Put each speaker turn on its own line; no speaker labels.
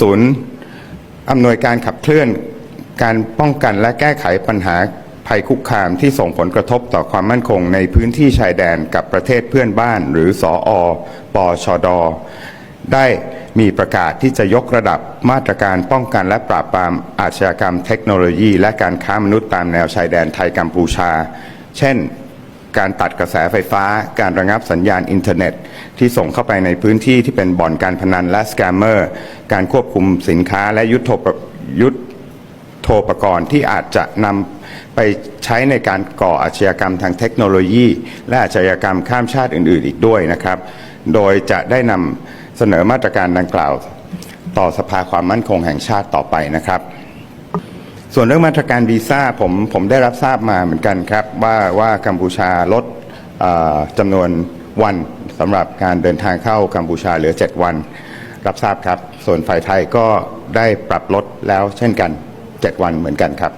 ศูนย์อำนวยการขับเคลื่อนการป้องกันและแก้ไขปัญหาภัยคุกคามที่ส่งผลกระทบต่อความมั่นคงในพื้นที่ชายแดนกับประเทศเพื่อนบ้าน หรือสออปชดได้มีประกาศที่จะยกระดับมาตรการป้องกันและปราบปรามอาชญากรรมเทคโนโลยี และการค้ามนุษย์ตามแนวชายแดนไทยกัมพูชา เช่น การตัดกระแสไฟฟ้า การระงับสัญญาณอินเทอร์เน็ต ที่ส่งเข้าไปในพื้นที่ที่เป็นบ่อนการพนันและสแกมเมอร์ การควบคุมสินค้าและยุทโธปยุทโธปกรณ์ที่อาจจะนำไปใช้ในการก่ออาชญากรรมทางเทคโนโลยี และอาชญากรรมข้ามชาติอื่น ๆ อีกด้วยนะครับ โดยจะได้นำเสนอมาตรการดังกล่าว ต่อสภาความมั่นคงแห่งชาติต่อไปนะครับ ส่วนเรื่องมาตรการวีซ่าผมผมได้รับทราบมาเหมือนกันครับว่าว่ากัมพูชาลดจำนวนวันสำหรับการเดินทางเข้ากัมพูชาเหลือ 7 วัน รับทราบครับ ส่วนฝ่ายไทยก็ได้ปรับลดแล้วเช่นกัน 7 วันเหมือนกันครับ